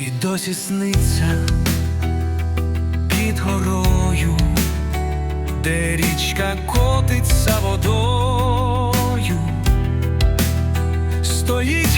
і досі сниться під горою, де річка котиться водою, стоїть.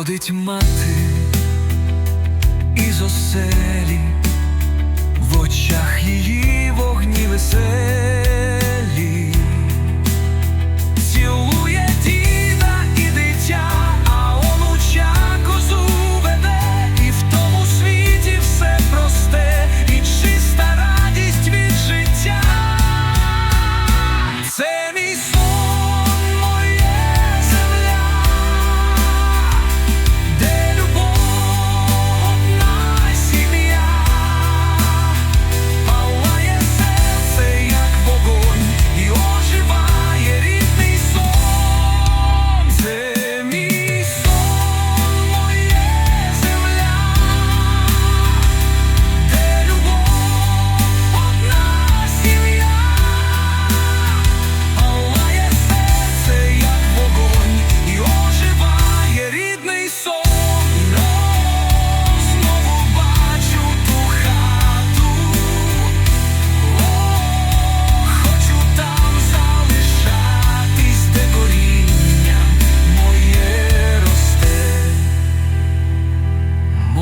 Виходить мати із оселі.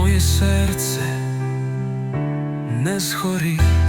моє серце не згорить.